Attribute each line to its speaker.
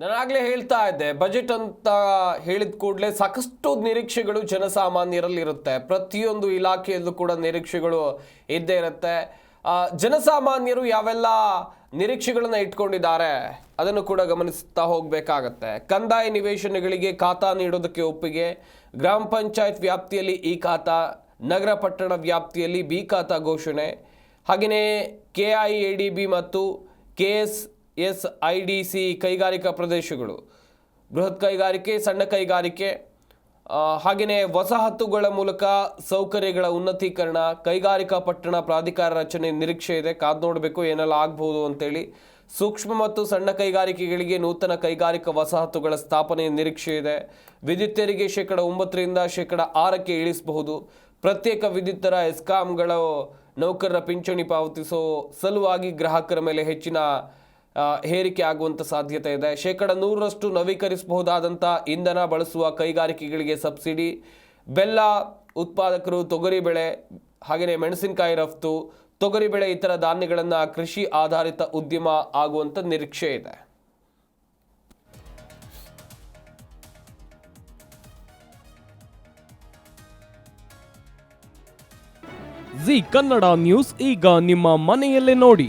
Speaker 1: ನಾನಾಗಲೇ ಹೇಳ್ತಾ ಇದ್ದೆ ಬಜೆಟ್ ಅಂತ ಹೇಳಿದ ಕೂಡಲೇ ಸಾಕಷ್ಟು ನಿರೀಕ್ಷೆಗಳು ಜನಸಾಮಾನ್ಯರಲ್ಲಿ ಇರುತ್ತೆ ಪ್ರತಿಯೊಂದು ಇಲಾಖೆಯಲ್ಲೂ ಕೂಡ ನಿರೀಕ್ಷೆಗಳು ಇದ್ದೇ ಇರುತ್ತೆ. ಜನಸಾಮಾನ್ಯರು ಯಾವೆಲ್ಲ ನಿರೀಕ್ಷೆಗಳನ್ನು ಇಟ್ಕೊಂಡಿದ್ದಾರೆ, ಅದನ್ನು ಕೂಡ ಗಮನಿಸ್ತಾ ಹೋಗಬೇಕಾಗತ್ತೆ. ಕಂದಾಯ ನಿವೇಶನಗಳಿಗೆ ಖಾತಾ ನೀಡೋದಕ್ಕೆ ಒಪ್ಪಿಗೆ, ಗ್ರಾಮ ಪಂಚಾಯತ್ ವ್ಯಾಪ್ತಿಯಲ್ಲಿ ಈ ಖಾತಾ, ನಗರ ಪಟ್ಟಣ ವ್ಯಾಪ್ತಿಯಲ್ಲಿ ಬಿ ಖಾತಾ ಘೋಷಣೆ. ಹಾಗೆಯೇ K I A D B ಮತ್ತು K S S I D C ಕೈಗಾರಿಕಾ ಪ್ರದೇಶಗಳು, ಬೃಹತ್ ಕೈಗಾರಿಕೆ, ಸಣ್ಣ ಕೈಗಾರಿಕೆ ಹಾಗೆಯೇ ವಸಾಹತುಗಳ ಮೂಲಕ ಸೌಕರ್ಯಗಳ ಉನ್ನತೀಕರಣ, ಕೈಗಾರಿಕಾ ಪಟ್ಟಣ ಪ್ರಾಧಿಕಾರ ರಚನೆ ನಿರೀಕ್ಷೆ ಇದೆ, ಕಾದು ನೋಡಬೇಕು ಏನೆಲ್ಲ ಆಗ್ಬೋದು ಅಂತೇಳಿ. ಸೂಕ್ಷ್ಮ ಮತ್ತು ಸಣ್ಣ ಕೈಗಾರಿಕೆಗಳಿಗೆ ನೂತನ ಕೈಗಾರಿಕಾ ವಸಾಹತುಗಳ ಸ್ಥಾಪನೆ ನಿರೀಕ್ಷೆ ಇದೆ. ವಿದ್ಯುತ್ ತೆರಿಗೆ ಶೇಕಡ ಒಂಬತ್ತರಿಂದ ಶೇಕಡ ಆರಕ್ಕೆ ಇಳಿಸಬಹುದು. ಪ್ರತ್ಯೇಕ ವಿದ್ಯುತ್ ದರ, ಎಸ್ಕಾಂಗಳ ನೌಕರರ ಪಿಂಚಣಿ ಪಾವತಿಸೋ ಸಲುವಾಗಿ ಗ್ರಾಹಕರ ಮೇಲೆ ಹೆಚ್ಚಿನ ಹೇರಿಕೆ ಆಗುವಂಥ ಸಾಧ್ಯತೆ ಇದೆ. ಶೇಕಡ ನೂರರಷ್ಟು ನವೀಕರಿಸಬಹುದಾದಂಥ ಇಂಧನ ಬಳಸುವ ಕೈಗಾರಿಕೆಗಳಿಗೆ ಸಬ್ಸಿಡಿ, ಬೆಲ್ಲ ಉತ್ಪಾದಕರು ತೊಗರಿ ಬೆಳೆ, ಹಾಗೆಯೇ ಮೆಣಸಿನಕಾಯಿ ರಫ್ತು, ತೊಗರಿ ಬೆಳೆ, ಇತರ ಧಾನ್ಯಗಳನ್ನು ಕೃಷಿ ಆಧಾರಿತ ಉದ್ಯಮ ಆಗುವಂಥ ನಿರೀಕ್ಷೆ ಇದೆ.
Speaker 2: ಜಿ ಕನ್ನಡ ನ್ಯೂಸ್ ಈಗ ನಿಮ್ಮ ಮನೆಯಲ್ಲೇ ನೋಡಿ.